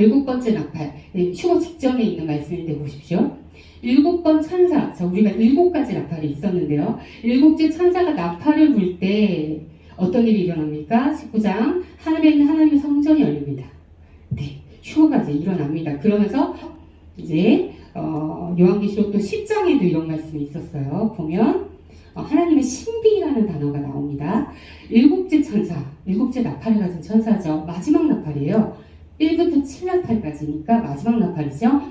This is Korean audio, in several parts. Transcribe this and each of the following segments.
일곱 번째 나팔. 네, 휴거 직전에 있는 말씀인데 보십시오. 일곱 번 천사. 자, 우리가 일곱 가지 나팔이 있었는데요. 일곱째 천사가 나팔을 불 때 어떤 일이 일어납니까? 19장. 하늘에 있는 하나님의 성전이 열립니다. 네, 휴거가 이제 일어납니다. 그러면서 이제 어, 요한계시록 또 10장에도 이런 말씀이 있었어요. 보면 어, 하나님의 신비라는 단어가 나옵니다. 일곱째 천사, 일곱째 나팔을 가진 천사죠. 마지막 나팔이에요. 1부터 7나팔까지니까 마지막 나팔이죠.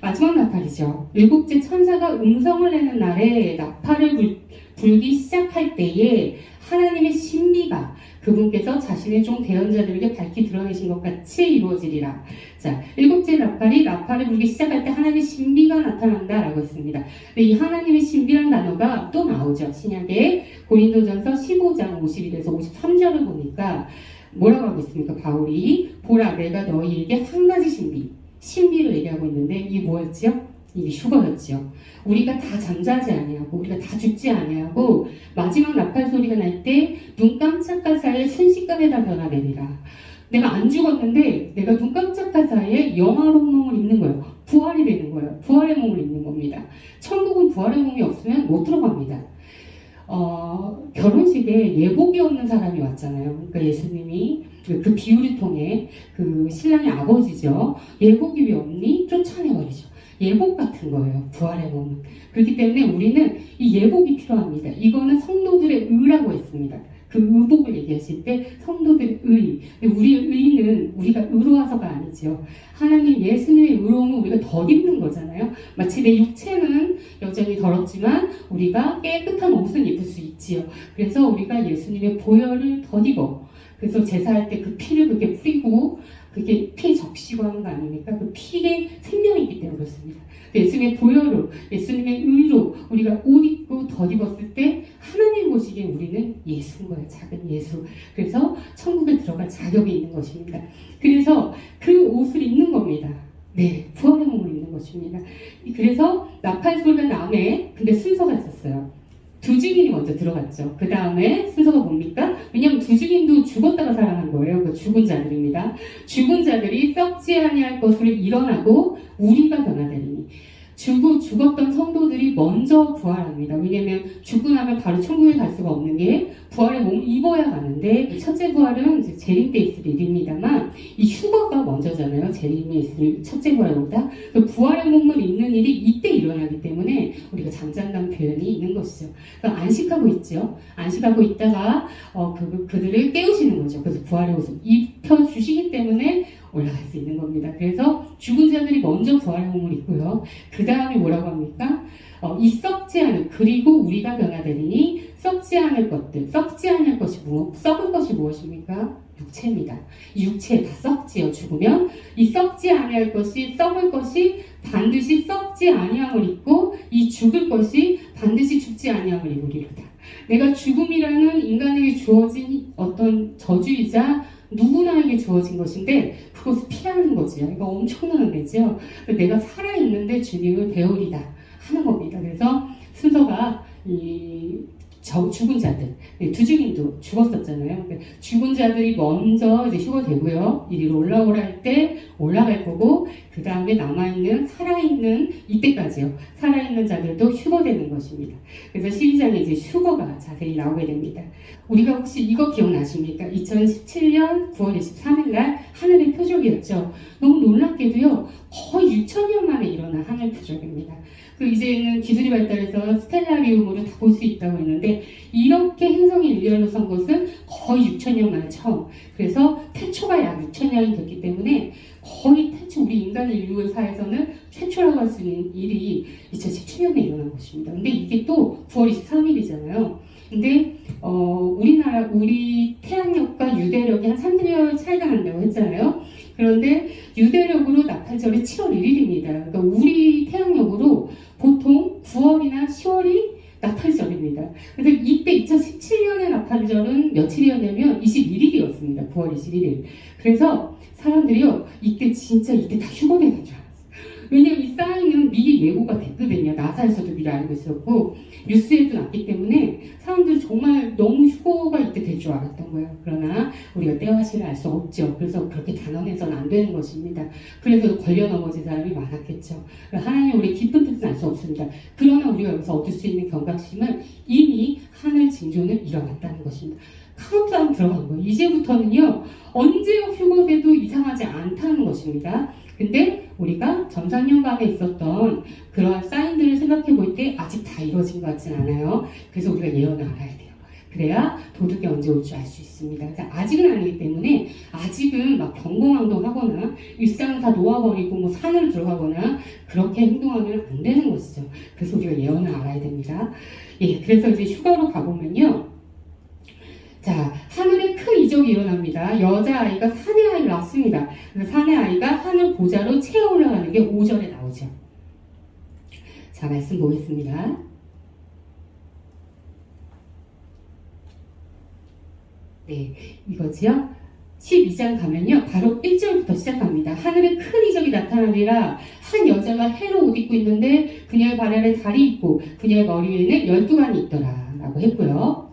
마지막 나팔이죠. 일곱째 천사가 음성을 내는 날에 나팔을 불, 불기 시작할 때에 하나님의 신비가 그분께서 자신의 종 대언자들에게 밝히 드러내신 것 같이 이루어지리라. 자, 일곱째 나팔이 나팔을 불기 시작할 때 하나님의 신비가 나타난다라고 했습니다. 근데 이 하나님의 신비라는 단어가 또 나오죠. 신약에 고린도전서 15장 51에서 53절을 보니까 뭐라고 하고 있습니까? 바울이 보라 내가 너희에게 한 가지 신비 신비를 얘기하고 있는데 이게 뭐였지요? 이게 휴거였지요. 우리가 다 잠자지 아니하고 우리가 다 죽지 아니하고 마지막 나팔 소리가 날 때 눈 깜짝할 사이에 순식간에 다 변화되리라. 내가 안 죽었는데 내가 눈 깜짝할 사이에 영화로운 몸을 입는 거예요. 부활이 되는 거예요. 부활의 몸을 입는 겁니다. 천국은 부활의 몸이 없으면 못 들어갑니다. 어, 결혼식에 예복이 없는 사람이 왔잖아요. 그러니까 예수님이 그, 그 비유를 통해 그 신랑의 아버지죠. 예복이 왜 없니? 쫓아내버리죠. 예복 같은 거예요. 부활의 몸은. 그렇기 때문에 우리는 이 예복이 필요합니다. 이거는 성도들의 의라고 했습니다. 그 의복을 얘기하실 때 성도들의 우리의 의는 우리가 의로워서가 아니죠. 하나님 예수님의 의로움은 우리가 덧입는 거잖아요. 마치 내 육체는 여전히 더럽지만 우리가 깨끗한 옷은 입을 수 있지요. 그래서 우리가 예수님의 보혈을 덧입어. 그래서 제사할 때 그 피를 그렇게 뿌리고 그게 피 적시고 하는 거 아닙니까? 그 피에 생명이 있기 때문에 그렇습니다. 예수님의 보혈로, 예수님의 의로 우리가 옷 입고 덧입었을 때 하나님 보시기에 우리는 예수인 거예요. 작은 예수. 그래서 천국에 들어갈 자격이 있는 것입니다. 그래서 그 옷을 입는 겁니다. 네, 부활의 몸을 입는 것입니다. 그래서 나팔 소리가 남에 근데 순서가 있었어요. 두 증인이 먼저 들어갔죠. 그 다음에 순서가 뭡니까? 왜냐하면 두 증인도 죽었다가 살아난 거예요. 그 죽은 자들입니다. 죽은 자들이 썩지 아니할 것을 일어나고 우리가 변화되리니 죽고 죽었던 성도들이 먼저 부활합니다. 왜냐하면 죽고 나면 바로 천국에 갈 수가 없는 게 부활의 몸을 입어야 가는데 첫째 부활은 이제 재림 때 있을 일입니다만 이 휴거가 먼저잖아요. 재림에 있을 첫째 부활보다 그 부활의 몸을 입는 일이 이때 일어나기 때문에 우리가 잠잔다는 표현이 있는 것이죠. 그러니까 안식하고 있죠. 안식하고 있다가 어, 그, 그들을 깨우시는 거죠. 그래서 부활의 옷을 입혀 주시기 때문에 올라갈 수 있는 겁니다. 그래서 죽은 자들이 먼저 부활의 몸을 입고요. 그 다음에 뭐라고 합니까? 어, 이 썩지 않은 그리고 우리가 변화되리니 썩지 않을 것들 썩지 않을 것이 무엇 썩을 것이 무엇입니까? 육체입니다. 이 육체 다 썩지요. 죽으면 이 썩지 아니할 것이 썩을 것이 반드시 썩지 아니함을 입고 이 죽을 것이 반드시 죽지 아니함을 입으리로다. 내가 죽음이라는 인간에게 주어진 어떤 저주이자 누구나에게 주어진 것인데 그것을 피하는 거지요. 이거 엄청난 은혜죠. 내가 살아있는데 주님을 배우리다 하는 겁니다. 그래서 순서가 이 저, 죽은 자들, 네, 두 증인도 죽었었잖아요. 그러니까 죽은 자들이 먼저 이제 휴거되고요. 이리로 올라오라 할 때 올라갈 거고, 그 다음에 남아있는, 살아있는, 이때까지요. 살아있는 자들도 휴거되는 것입니다. 그래서 12장에 이제 휴거가 자세히 나오게 됩니다. 우리가 혹시 이거 기억나십니까? 2017년 9월 23일 날 하늘의 표적이었죠. 너무 놀랍게도요, 거의 6천년 만에 일어난 하늘 표적입니다. 그 이제는 기술이 발달해서 스텔라리움으로 다 볼 수 있다고 했는데 이렇게 행성이 일렬로 선 것은 거의 6천년 만에 처음. 그래서 태초가 약 6천년이 됐기 때문에 거의 태초 우리 인간 인류사에서는 최초라고 할 수 있는 일이 2017년에 일어난 것입니다. 근데 이게 또 9월 23일이잖아요. 근데 어, 우리나라 우리 태양력과 유대력이 한 3개월 차이가 난다고 했잖아요. 그런데 유대력으로 나팔절이 7월 1일입니다. 그러니까 우리 태양력으로 보통 9월이나 10월이 나팔절입니다. 그래서 이때 2017년의 나팔절은 며칠이었냐면 21일이었습니다. 9월 21일. 그래서 사람들이요, 이때 진짜 이때 다 휴거되는 줄 알았어요. 왜냐면 이 사인은 미리 예고가 됐거든요. 나사에서도 미리 알고 있었고 뉴스에도 났기 때문에 사람들이 정말 너무 휴거가 이때 될 줄 알았던 거예요. 그러나 우리가 때와 시를 알 수 없죠. 그래서 그렇게 단언해서는 안 되는 것입니다. 그래서 걸려 넘어진 사람이 많았겠죠. 하나님 우리 기쁜 뜻은 알 수 없습니다. 그러나 우리가 여기서 얻을 수 있는 경각심은 이미 하늘 징조는 일어났다는 것입니다. 카운트다운 들어간 거예요. 이제부터는요, 언제 휴거돼도 이상하지 않다는 것입니다. 근데 우리가 점상년간에 있었던 그러한 사인들을 생각해 볼 때 아직 다 이루어진 것 같진 않아요. 그래서 우리가 예언을 알아야 돼요. 그래야 도둑이 언제 올줄알수 있습니다. 그래서 아직은 아니기 때문에 아직은 막 경공항동 하거나 일상을 다 놓아버리고 뭐 산을 들어가거나 그렇게 행동하면 안 되는 것이죠. 그래서 우리가 예언을 알아야 됩니다. 예, 그래서 이제 휴가로 가보면요. 자, 하늘에 큰 이적이 일어납니다. 여자아이가 사내 아이를 낳습니다. 그래서 사내 아이가 하늘 보좌로 채어 올라가는 게 5절에 나오죠. 자, 말씀 보겠습니다. 네, 이거지요. 12장 가면요. 바로 1절부터 시작합니다. 하늘에 큰 이적이 나타나리라 한 여자가 해로 옷 입고 있는데 그녀의 발 아래 달이 있고 그녀의 머리 위에는 12관이 있더라 라고 했고요.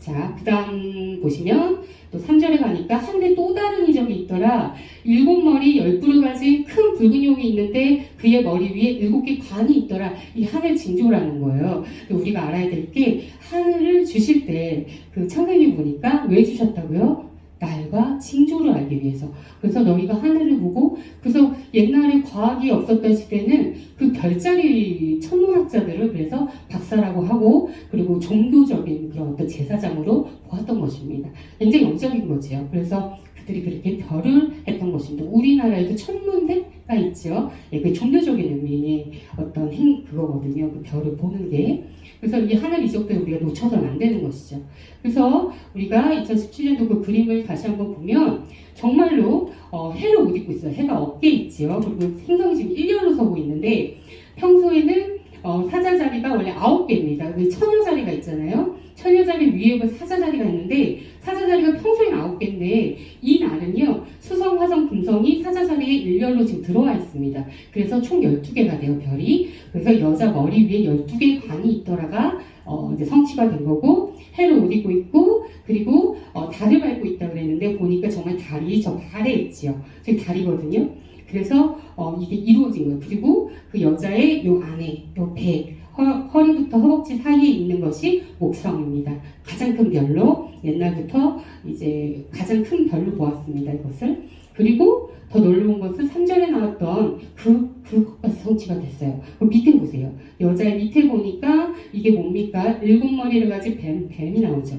자, 그 다음 보시면 또 3절에 가니까 하늘에 또 다른 이적이 있더라. 일곱 머리 열뿔을 가진 큰 붉은 용이 있는데 그의 머리 위에 일곱 개 관이 있더라. 이 하늘 징조라는 거예요. 우리가 알아야 될 게 하늘을 주실 때그 창세기 보니까 왜 주셨다고요? 날과 징조를 알기 위해서. 그래서 너희가 하늘을 보고, 그래서 옛날에 과학이 없었던 시대는 그 별자리 천문학자들을 그래서 박사라고 하고, 그리고 종교적인 그런 어떤 제사장으로 보았던 것입니다. 굉장히 영적인 거지요. 그래서 그들이 그렇게 별을 했던 것입니다. 우리나라에도 천문대 가 있죠. 예, 그 종교적인 의미의 어떤 행, 그거거든요. 그 별을 보는 게. 그래서 이 하늘 이적 때 우리가 놓쳐서는 안 되는 것이죠. 그래서 우리가 2017년도 그 그림을 다시 한번 보면 정말로 어, 해를 옷 입고 있어요. 해가 어깨에 있지요. 그리고 생성이 지금 일렬로 서고 있는데 평소에는 어, 사자 자리가 원래 아홉 개입니다. 그 처녀 자리가 있잖아요. 처녀 자리 위에 그 사자 자리가 있는데 사자 자리가 평소에는 아홉 개인데 이 날은요 수성, 화성, 금성이 사자 자리에 일렬로 지금 들어와 있습니다. 그래서 총 12개가 돼요 별이. 그래서 여자 머리 위에 12개 관이 있더라가 어, 성취가 된 거고 해를 옷 입고 있고 그리고 어, 달을 밟고 있다 그랬는데 보니까 정말 달이 저 발에 있지요. 저기 달이거든요. 그래서 어, 이게 이루어진 거예요. 그리고 그 여자의 요 안에 요 배, 허, 리부터 허벅지 사이에 있는 것이 목성입니다. 가장 큰 별로 옛날부터 이제 가장 큰 별로 보았습니다. 이것을 그리고 더 놀라운 것은 3절에 나왔던 그, 그것까지 성취가 됐어요. 그 밑에 보세요. 여자의 밑에 보니까 이게 뭡니까? 일곱 머리를 가진 뱀, 뱀이 나오죠.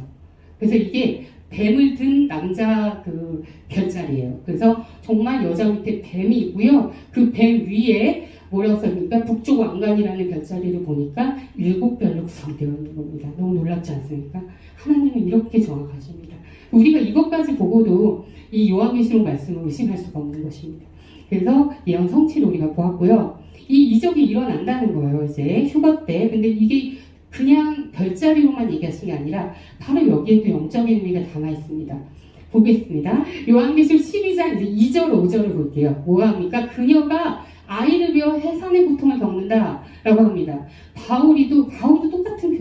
그래서 이게 뱀을 든 남자 그 별자리예요. 그래서 정말 여자 밑에 뱀이 있고요. 그 뱀 위에 뭐라고 써입니까? 북쪽 왕관이라는 별자리를 보니까 일곱 별로 구성되어 있는 겁니다. 너무 놀랍지 않습니까? 하나님은 이렇게 정확하십니다. 우리가 이것까지 보고도 이 요한계시록 말씀을 의심할 수가 없는 것입니다. 그래서 예언 성취를 우리가 보았고요. 이 이적이 일어난다는 거예요. 이제 휴가 때. 근데 이게 그냥 별자리로만 얘기하신 게 아니라 바로 여기에도 영적인 의미가 담아 있습니다. 보겠습니다. 요한계시록 12장 이제 2절, 5절을 볼게요. 뭐가 합니까? 그녀가 아이를 비워 해산의 고통을 겪는다 라고 합니다. 바울이도 바울도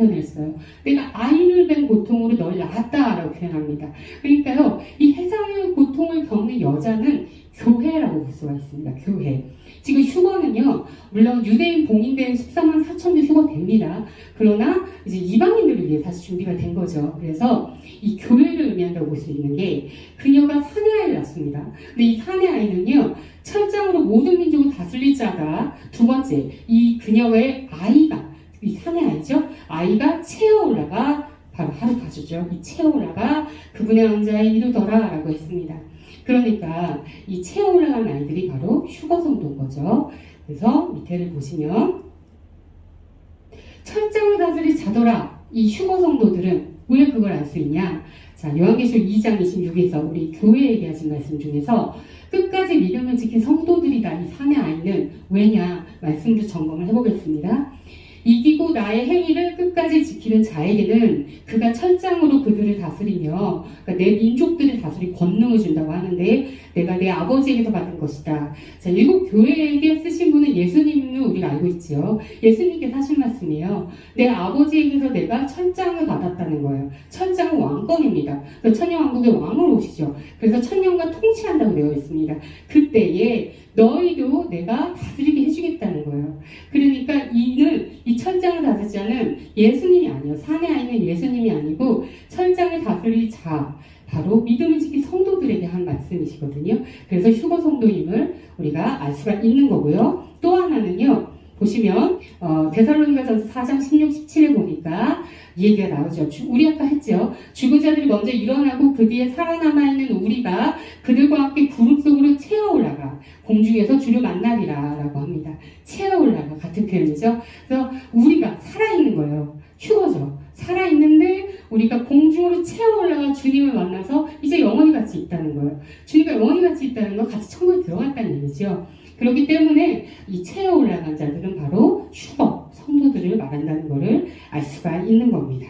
표현을 했어요. 내가 아이를 뵌 고통으로 널 낳았다 라고 표현합니다. 그러니까요. 이 해산의 고통을 겪는 여자는 교회라고 볼 수가 있습니다. 교회. 지금 휴거는요, 물론 유대인 봉인된 14만 4천도 휴거됩니다. 그러나 이제 이방인들을 위해 사실 준비가 된 거죠. 그래서 이 교회를 의미한다고 볼 수 있는 게 그녀가 사내 아이를 낳습니다. 근데 이 사내 아이는요, 철장으로 모든 민족을 다스릴 자가 두 번째, 이 그녀의 아이가, 이 사내 아이죠? 아이가 채어 올라가 바로 하루 가주죠. 이 채어 올라가 그분의 왕자에 이르더라 라고 했습니다. 그러니까 이 채어 올라간 아이들이 바로 휴거성도인 거죠. 그래서 밑에를 보시면 철장을 다스리 자더라 이 휴거성도들은 왜 그걸 알 수 있냐? 자, 요한계시록 2장 26에서 우리 교회에 얘기하신 말씀 중에서 끝까지 믿음을 지킨 성도들이다. 이 산의 아이는 왜냐? 말씀도 점검을 해보겠습니다. 이기고 나의 행위를 끝까지 지키는 자에게는 그가 철장으로 그들을 다스리며 그러니까 내 민족들을 다스리 권능을 준다고 하는데 내가 내 아버지에게서 받은 것이다. 자, 일곱 교회에게 쓰신 분은 예수님을 우리가 알고 있지요. 예수님께서 하신 말씀이에요. 내 아버지에게서 내가 철장을 받았다는 거예요. 철장은 왕권입니다. 그 천년왕국의 왕으로 오시죠. 그래서 천년간 통치한다고 되어 있습니다. 그때에 너희도 내가 다스리게 해주겠다는 거예요. 그러니까 이는 이 철장을 다스릴 자는 예수님이 아니에요. 산에 아이는 예수님이 아니고 철장을 다스릴 자 바로 믿음을 지킨 성도들에게 한 말씀이시거든요. 그래서 휴거 성도임을 우리가 알 수가 있는 거고요. 또 하나는요. 보시면 어, 데살로니가전서 4장 16, 17에 보니까 이 얘기가 나오죠. 주- 우리 아까 했죠. 죽은 자들이 먼저 일어나고 그 뒤에 살아남아 있는 우리가 그들과 함께 구름 속으로 채어 올라가 공중에서 주를 만나리라라고 합니다. 채어 올라가 같은 표현이죠. 그래서 우리가 살아 있는 거예요. 휴거죠. 살아 있는데 우리가 공중으로 채어 올라가 주님을 만나서 이제 영원히 같이 있다는 거예요. 주님과 영원히 같이 있다는 건 같이 천국에 들어갔다는 얘기죠. 그렇기 때문에 이 채어 올라간 자들은 바로 휴거 성도들을 말한다는 것을 알 수가 있는 겁니다.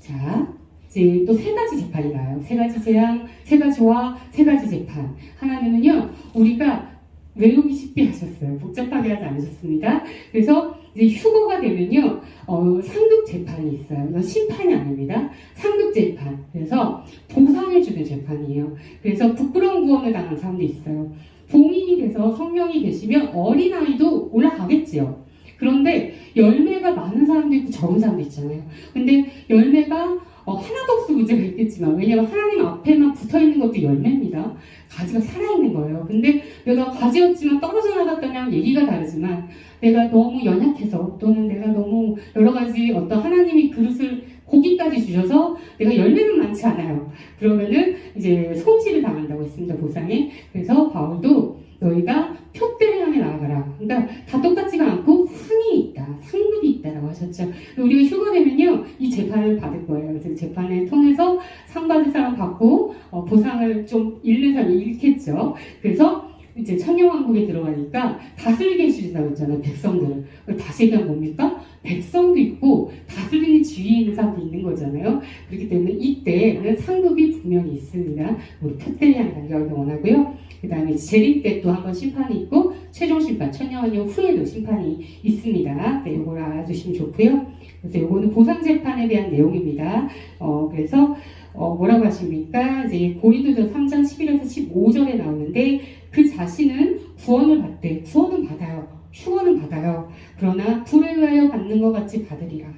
자, 이제 또 세 가지 재판이 나요. 세 가지 재앙, 세 가지와 세 가지 재판. 하나님은요, 우리가 외우기 쉽게 하셨어요. 복잡하게 하지 않으셨습니다. 그래서 이제 휴거가 되면요, 어, 상급 재판이 있어요. 이건 심판이 아닙니다. 상급 재판. 그래서 보상을 주는 재판이에요. 그래서 부끄러운 구원을 당한 사람도 있어요. 봉인이 돼서 성령이 계시면 어린아이도 올라가겠지요. 그런데 열매가 많은 사람도 있고 적은 사람도 있잖아요. 근데 열매가 어, 하나도 없어 문제가 있겠지만 왜냐면 하나님 앞에만 붙어 있는 것도 열매입니다. 가지가 살아있는 거예요. 근데 내가 가지였지만 떨어져 나갔다면 얘기가 다르지만 내가 너무 연약해서 또는 내가 너무 여러 가지 어떤 하나님이 그릇을 고기까지 주셔서 내가 열매는 많지 않아요. 그러면은 이제 손실을 당한다고 했습니다. 보상에. 그래서 바울도 너희가 표대를 향해 나아가라. 그러니까 다 똑같지가 않고 상이 있다. 상급이 있다라고 하셨죠. 우리가 휴가되면요. 이 재판을 받을 거예요. 그래서 재판을 통해서 상 받을 사람 받고 어, 보상을 좀 잃는 사람이 잃겠죠. 그래서 이제 천년왕국에 들어가니까 다스리게 해주신다고 했잖아요. 백성들을. 다스리가 뭡니까? 백성도 있고 다스리는 있는 사람도 있는 거잖아요. 그렇기 때문에 이때는 상급이 분명히 있습니다. 우리 표대량 달려가기 원하고요. 그 다음에 재림 때 또 한번 심판이 있고 최종 심판, 천년왕국 후에도 심판이 있습니다. 네, 이걸 알아두시면 좋고요. 그래서 이거는 보상 재판에 대한 내용입니다. 어, 그래서 어, 뭐라고 하십니까? 이제 고린도전 3장 11에서 15절에 나오는데 그 자신은 구원을 받되 구원은 받아요. 휴원은 받아요. 그러나 불을 위하여 받는 것 같이 받으리라.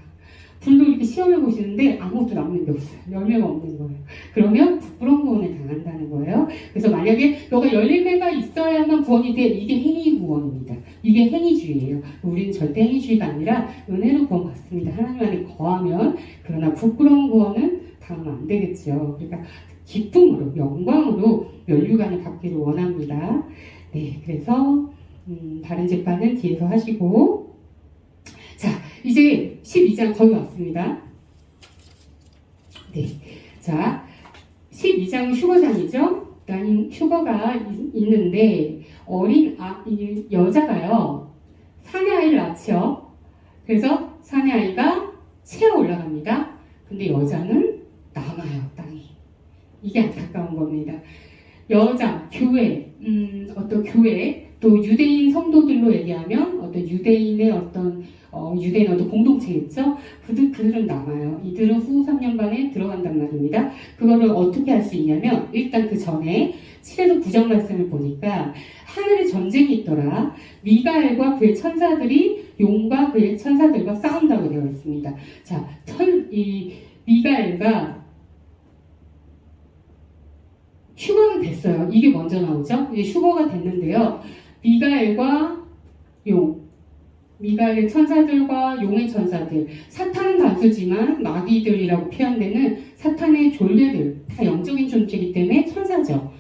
불로 이렇게 시험해 보시는데 아무것도 남는 게 없어요. 열매가 없는 거예요. 그러면 부끄러운 구원을 당한다는 거예요. 그래서 만약에 너가 열매가 있어야만 구원이 돼. 이게 행위 구원입니다. 이게 행위주의예요. 우리는 절대 행위주의가 아니라 은혜로 구원 받습니다. 하나님 안에 거하면 그러나 부끄러운 구원은 당하면 안 되겠죠. 그러니까 기쁨으로 영광으로 면류관을 받기를 원합니다. 네, 그래서 음, 다른 재판은 뒤에서 하시고 자 이제 12장 거의 왔습니다. 네, 자 12장은 휴거장이죠. 그러니까 휴거가 있- 있는데 어린 아, 이 여자가요 사내 아이를 낳죠. 그래서 사내 아이가 채어 올라갑니다. 근데 여자는 남아요 땅이. 이게 안타까운 겁니다. 여자, 교회, 음, 어떤 교회, 또 유대인 성도들로 얘기하면 어떤 유대인의 어떤 어, 유대인 어떤 공동체 있죠? 그들, 그들은 남아요. 이들은 후 3년간에 들어간단 말입니다. 그거를 어떻게 할 수 있냐면, 일단 그 전에 7에서 9장 말씀을 보니까, 하늘에 전쟁이 있더라. 미가엘과 그의 천사들이 용과 그의 천사들과 싸운다고 되어 있습니다. 자, 천, 이, 미가엘과 휴거는 됐어요. 이게 먼저 나오죠? 휴거가 됐는데요. 미가엘과 용. 미가엘의 천사들과 용의 천사들. 사탄은 단수지만 마귀들이라고 표현되는 사탄의 졸개들. 다 영적인 존재이기 때문에 천사죠.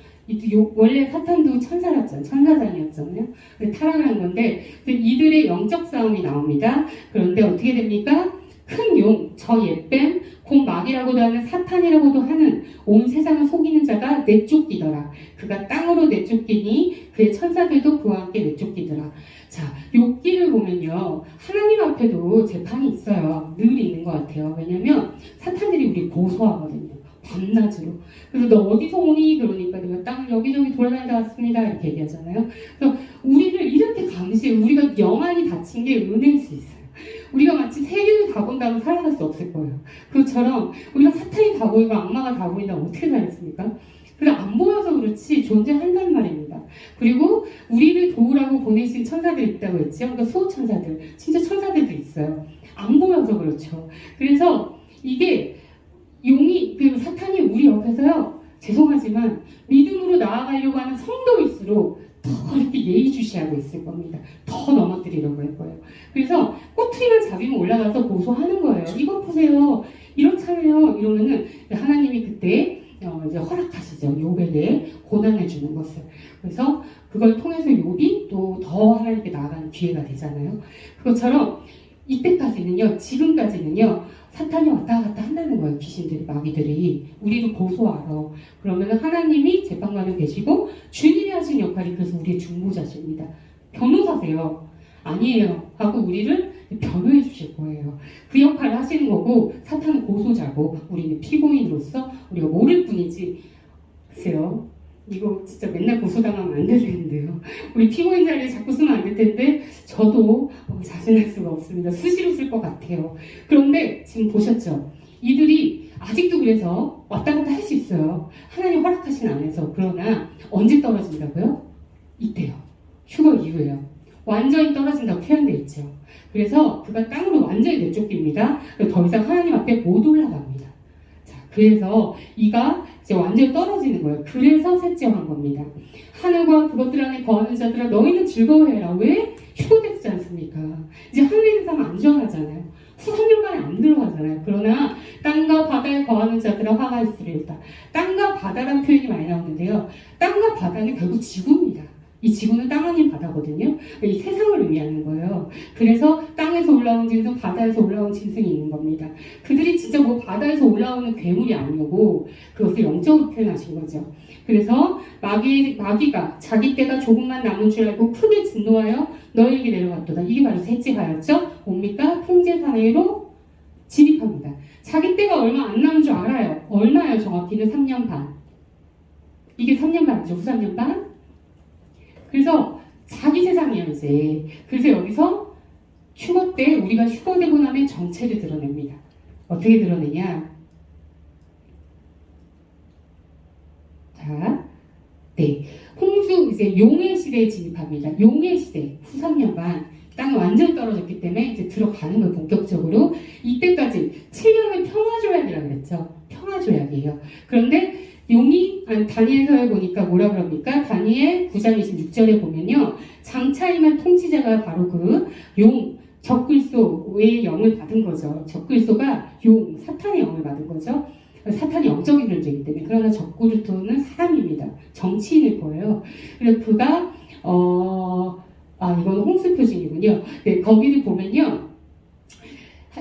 원래 사탄도 천사였잖아요. 천사장이었잖아요. 타락한 건데 그 이들의 영적 싸움이 나옵니다. 그런데 어떻게 됩니까? 큰 용, 저 예뱀, 곧 막이라고도 하는 사탄이라고도 하는 온 세상을 속이는 자가 내쫓기더라. 그가 땅으로 내쫓기니 그의 천사들도 그와 함께 내쫓기더라. 자, 욥기를 보면요. 하나님 앞에도 재판이 있어요. 늘 있는 것 같아요. 왜냐면 사탄들이 우리 고소하거든요. 밤낮으로. 그래서 너 어디서 오니? 그러니까 내가 땅을 여기저기 돌아다니다 왔습니다. 이렇게 얘기하잖아요. 그래서 우리를 이렇게 감시해. 우리가 영안이 닫힌 게 은혜일 수 있어요. 우리가 마치 세계를 다 본다면 살아갈 수 없을 거예요. 그것처럼 우리가 사탄이 다 보이고 악마가 다 보인다면 어떻게 살겠습니까? 그래서 안 보여서 그렇지 존재한단 말입니다. 그리고 우리를 도우라고 보내신 천사들이 있다고 했죠. 그러니까 수호 천사들, 진짜 천사들도 있어요. 안 보여서 그렇죠. 그래서 이게 용이, 그 사탄이 우리 옆에서요. 죄송하지만 믿음으로 나아가려고 하는 성도일수록 더 이렇게 예의주시하고 있을 겁니다. 더 넘어뜨리려고 할 거예요. 그래서 꼬투리만 잡으면 올라가서 고소하는 거예요. 이것 보세요. 이렇잖아요. 이러면은 하나님이 그때 어, 이제 허락하시죠. 욥에게 고난을 주는 것을. 그래서 그걸 통해서 욥이 또 더 하나님께 나아가는 기회가 되잖아요. 그것처럼 이때까지는요, 지금까지는요, 사탄이 왔다 갔다 한다는 거예요. 귀신들이, 마귀들이. 우리를 고소하러. 그러면 하나님이 재판관을 계시고 주님이 하신 역할이 그래서 우리의 중보자십니다. 변호사세요. 아니에요. 하고 우리를 변호해 주실 거예요. 그 역할을 하시는 거고 사탄은 고소자고 우리는 피고인으로서 우리가 모를 뿐이지. 글쎄요. 이거 진짜 맨날 고소당하면 안 되는데요. 우리 피고인 자리에 자꾸 쓰면 안 될 텐데 저도 어, 자신할 수가 없습니다. 수시로 쓸 것 같아요. 그런데 지금 보셨죠? 이들이 아직도 그래서 왔다 갔다 할 수 있어요. 하나님 허락하신 안에서. 그러나 언제 떨어진다고요? 이때요. 휴거 이후에요. 완전히 떨어진다고 표현되어 있죠. 그래서 그가 땅으로 완전히 내쫓깁니다. 더 이상 하나님 앞에 못 올라갑니다. 자, 그래서 이가 이제 완전히 떨어지는 거예요. 그래서 셋째한 겁니다. 하늘과 그것들 안에 거하는 자들아 너희는 즐거워해라. 왜? 휴거됐지 않습니까? 이제 하늘에 사면 안전하잖아요. 후 3년 만에 안 들어가잖아요. 그러나 땅과 바다에 거하는 자들아 화가 있으리로다. 땅과 바다라는 표현이 많이 나오는데요. 땅과 바다는 결국 지구입니다. 이 지구는 땅 아닌 바다거든요. 이 세상을 의미하는 거예요. 그래서 땅에서 올라온 짐승, 바다에서 올라온 짐승이 있는 겁니다. 그들이 진짜 뭐 바다에서 올라오는 괴물이 아니고 그것을 영적으로 표현하신 거죠. 그래서 마귀, 마귀가 자기 때가 조금만 남은 줄 알고 크게 진노하여 너에게 내려갔도다. 이게 바로 셋째하였죠. 뭡니까? 풍제사내로 진입합니다. 자기 때가 얼마 안 남은 줄 알아요. 얼마예요? 정확히는 3년 반. 이게 3년 반이죠. 후 3년 반. 그래서 자기 세상이에요, 이제. 그래서 여기서 휴거 때 우리가 휴거되고 나면 정체를 드러냅니다. 어떻게 드러내냐? 자, 네. 홍수, 이제 용의 시대에 진입합니다. 용의 시대, 후 3년 반. 땅이 완전 떨어졌기 때문에 이제 들어가는 거예요, 본격적으로. 이때까지 7년은 평화조약이라고 그랬죠. 평화조약이에요. 그런데 용이 다니엘서에 보니까 뭐라 그럽니까? 다니엘 9장 26절에 보면요. 장차임한 통치자가 바로 그 용 적글소의 영을 받은 거죠. 적글소가 용 사탄의 영을 받은 거죠. 사탄이 영적인 존재이기 때문에 그러나 적그루토는 사람입니다. 정치인일 거예요. 그래서 그가 어, 아 이건 홍수 표징이군요. 네, 거기를 보면요.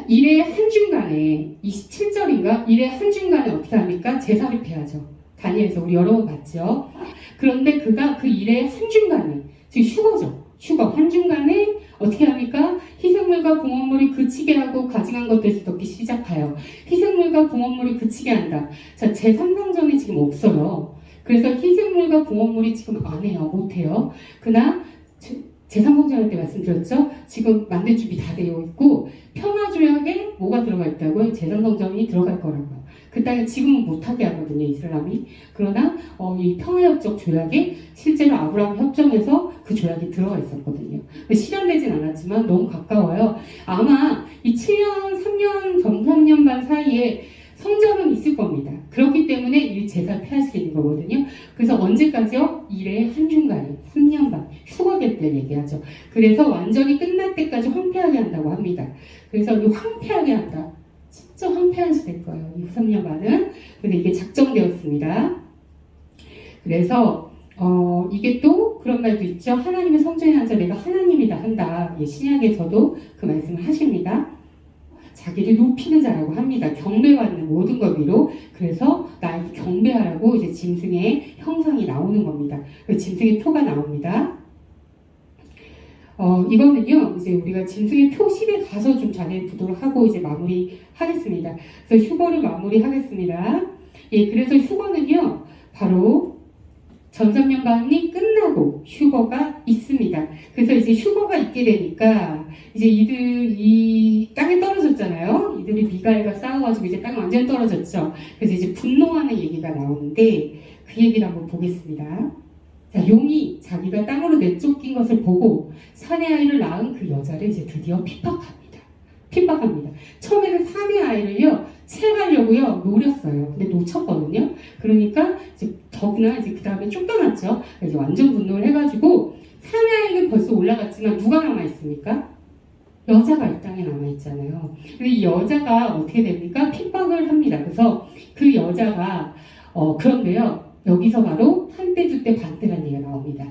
일의 한 중간에 27절인가 일의 한 중간에 어떻게 합니까? 제사립해야죠. 다니엘서 우리 여러 번 봤죠. 그런데 그가 그 일의 한 중간에 즉 휴거죠. 휴거 한 중간에 어떻게 합니까? 희생물과 공원물이 그치게 하고 가증한 것들에서 듣기 시작하여 희생물과 공원물이 그치게 한다. 자, 제3상전이 지금 없어요. 그래서 희생물과 공원물이 지금 안 해요. 못 해요. 그러나 제3성전할 때 말씀드렸죠? 지금 만들 준비 다 되어 있고 평화조약에 뭐가 들어가 있다고요? 제3성전이 들어갈 거라고요. 그 땅에 지금은 못하게 하거든요, 이슬람이. 그러나 어, 이 평화협정 조약에 실제로 아브라함 협정에서 그 조약이 들어가 있었거든요. 실현되진 않았지만 너무 가까워요. 아마 이 7년, 3년, 전 3년 반 사이에 성전은 있을 겁니다. 그렇기 때문에 일 제사 피할 수 있는 거거든요. 그래서 언제까지요? 일의 한중간에 3년 반 휴거될 때 얘기하죠. 그래서 완전히 끝날 때까지 황폐하게 한다고 합니다. 그래서 이 황폐하게 한다. 진짜 황폐한 시대일 거예요. 이 3년 반은. 근데 이게 작정되었습니다. 그래서 어, 이게 또 그런 말도 있죠. 하나님의 성전에 앉아 내가 하나님이다 한다. 예, 신약에서도 그 말씀을 하십니다. 자기를 높이는 자라고 합니다. 경배받는 모든 것 위로. 그래서 나에게 경배하라고 이제 짐승의 형상이 나오는 겁니다. 그 짐승의 표가 나옵니다. 어, 이거는요, 이제 우리가 짐승의 표실에 가서 좀 자세히 보도록 하고 이제 마무리 하겠습니다. 그래서 휴거를 마무리 하겠습니다. 예, 그래서 휴거는요, 바로 전삼년반이 끝나고 휴거가 있습니다. 그래서 이제 휴거가 있게 되니까 이제 이들 이 땅에 떨어졌잖아요. 이들이 미가엘과 싸워가지고 이제 땅 완전 떨어졌죠. 그래서 이제 분노하는 얘기가 나오는데 그 얘기를 한번 보겠습니다. 자, 용이 자기가 땅으로 내쫓긴 것을 보고 사내 아이를 낳은 그 여자를 이제 드디어 핍박합니다. 핍박합니다. 처음에는 사내 아이를요 채가려고요 노렸어요. 근데 놓쳤거든요. 그러니까 이제 더구나 이제 그 다음에 쫓겨났죠. 이제 완전 분노를 해가지고 사내 아이는 벌써 올라갔지만 누가 남아 있습니까? 여자가 이 땅에 남아 있잖아요. 근데 이 여자가 어떻게 됩니까? 핍박을 합니다. 그래서 그 여자가 어 그런데요 여기서 바로 한때 두때 반때라는 얘기가 나옵니다.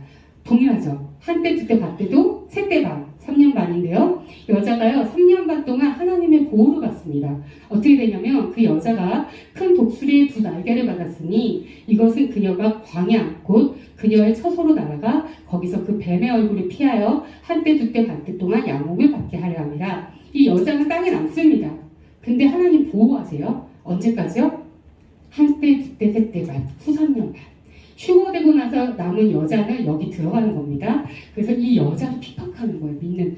동일하죠. 한때 두때 반때도 세때 반, 3년 반인데요. 여자가요 3년 반 동안 하나님의 보호를 받습니다. 어떻게 되냐면 그 여자가 큰 독수리의 두 날개를 받았으니 이것은 그녀가 광야 곧 그녀의 처소로 날아가 거기서 그 뱀의 얼굴을 피하여 한때 두때 반때 동안 양목을 받게 하려 합니다. 이 여자는 땅에 남습니다. 근데 하나님 보호하세요. 언제까지요? 한때, 두때, 세때 반, 후 3년 반. 휴거되고 나서 남은 여자는 여기 들어가는 겁니다. 그래서 이 여자를 핍박하는 거예요. 믿는.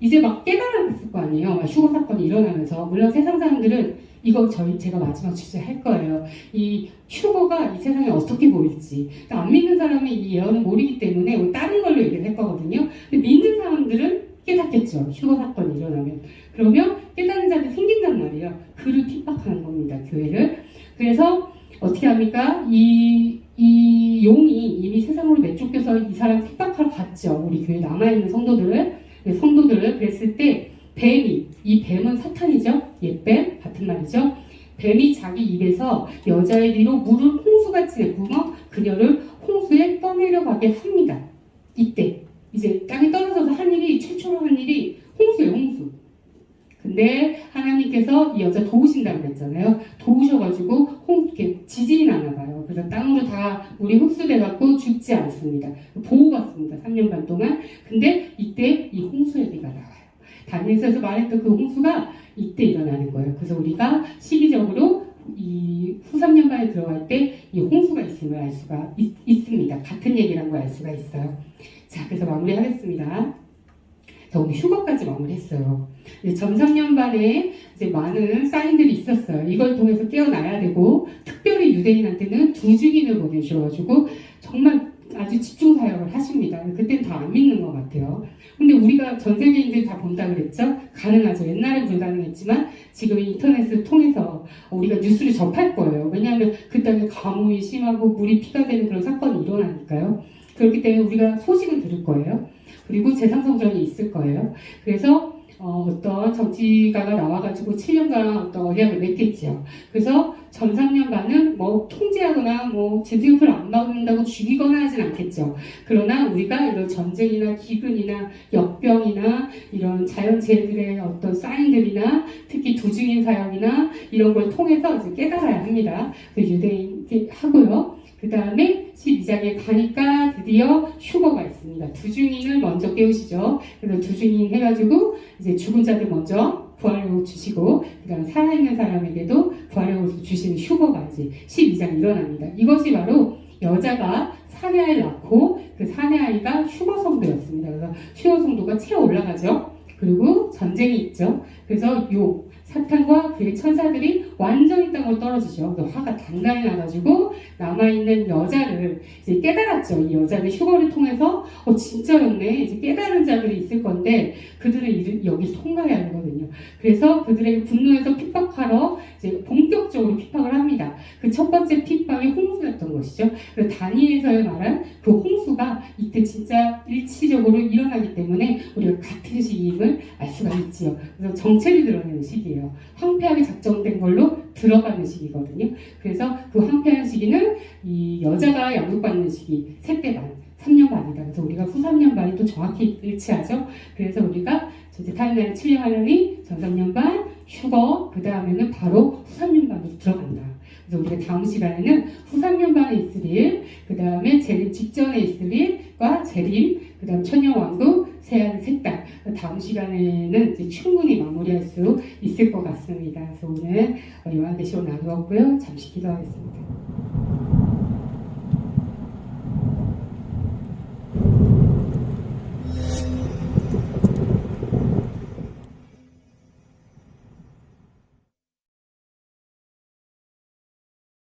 이제 막 깨달았을 거 아니에요. 막 휴거 사건이 일어나면서. 물론 세상 사람들은 이거 저희 제가 마지막 주제 할 거예요. 이 휴거가 이 세상에 어떻게 보일지. 그러니까 안 믿는 사람은 이 예언을 모르기 때문에 뭐 다른 걸로 얘기를 할 거거든요. 근데 믿는 사람들은 깨닫겠죠. 휴거 사건이 일어나면. 그러면 깨닫는 자들이 생긴단 말이에요. 그를 핍박하는 겁니다. 교회를. 그래서 어떻게 합니까? 이, 이 용이 이미 세상으로 내쫓겨서 이 사람 핍박하러 갔죠. 우리 교회 남아있는 성도들을. 네, 성도들을 그랬을 때 뱀이, 이 뱀은 사탄이죠. 옛뱀 같은 말이죠. 뱀이 자기 입에서 여자의 뒤로 물을 홍수같이 내뿜어 그녀를 홍수에 떠내려가게 합니다. 이때 이제 땅에 떨어져서 한 일이 최초로 한 일이 홍수예요, 홍수. 근데 하나님께서 이 여자 도우신다고 그랬잖아요. 도우셔가지고 홍, 이렇게 지진이 나나 봐요. 그래서 땅으로 다 물이 흡수돼갖고 죽지 않습니다. 보호받습니다. 3년 반 동안. 근데 이때 이 홍수 얘기가 나와요. 다니엘서에서 말했던 그 홍수가 이때 일어나는 거예요. 그래서 우리가 시기적으로 이 후 3년반에 들어갈 때 이 홍수가 있음을 알 수가 있, 습니다 같은 얘기라는 걸 알 수가 있어요. 자, 그래서 마무리하겠습니다. 자, 오늘 휴거까지 마무리했어요. 전 3년 반에 이제 많은 사인들이 있었어요. 이걸 통해서 깨어나야 되고, 특별히 유대인한테는 두 증인을 보내주셔가지고, 정말 아주 집중 사역을 하십니다. 그땐 다안 믿는 것 같아요. 근데 우리가 전 세계인들 다 본다 그랬죠? 가능하죠. 옛날엔 불가능했지만 지금 인터넷을 통해서 우리가 뉴스를 접할 거예요. 왜냐하면 그 땅에 가뭄이 심하고 물이 피가 되는 그런 사건이 일어나니까요. 그렇기 때문에 우리가 소식은 들을 거예요. 그리고 재상성전이 있을 거예요. 그래서 어, 떤 정치가가 나와가지고 7년간 어떤 언약을 맺겠지요. 그래서 전 3년간은 뭐 통제하거나 뭐 재생을 안 받는다고 죽이거나 하진 않겠죠. 그러나 우리가 이런 전쟁이나 기근이나 역병이나 이런 자연재해들의 어떤 사인들이나 특히 두증인 사역이나 이런 걸 통해서 이제 깨달아야 합니다. 그 유대인 하고요. 그 다음에 12장에 가니까 드디어 휴거가 있습니다. 두중인을 먼저 깨우시죠. 그래서 두중인 해가지고 이제 죽은 자들 먼저 부활을 주시고 그 다음 살아있는 사람에게도 부활을 주시는 휴거가 이제 12장 일어납니다. 이것이 바로 여자가 사내아이를 낳고 그 사내아이가 휴거 성도였습니다. 그래서 휴거 성도가 채 올라가죠. 그리고 전쟁이 있죠. 그래서 요 사탄과 그의 천사들이 완전히 땅으로 떨어지죠. 그 화가 단단히 나가지고 남아있는 여자를 이제 깨달았죠. 이 여자를 휴거를 통해서 어 진짜였네. 이제 깨달은 자들이 있을 건데 그들은 여기 통과해야 하거든요. 그래서 그들에게 분노해서 핍박하러 이제 본격적으로 핍박을 합니다. 그 첫 번째 핍박이 홍수였던 것이죠. 그래서 다니엘서에 말한 그 홍수가 이때 진짜 일치적으로 일어나기 때문에 우리가 같은 시기임을 알 수가 있지요. 그래서 정체를 드러내는 시기예요. 황폐하게 작정된 걸로 들어가는 시기거든요. 그래서 그 황폐한 시기는 이 여자가 양육받는 시기, 세대 반, 3년 반이다. 그래서 우리가 후 3년 반이 또 정확히 일치하죠. 그래서 우리가 이제 타임라인 7년 하려니 전 3년 반, 휴거, 그 다음에는 바로 후삼년반으로 들어간다. 그래서 우리가 다음 시간에는 후삼년반에 있을 일, 그 다음에 재림 직전에 있을 일과 재림, 그 다음 천년왕국, 세안 색달. 다음 시간에는 이제 충분히 마무리할 수 있을 것 같습니다. 그래서 오늘 요한계시록 나누었고요. 잠시 기도하겠습니다.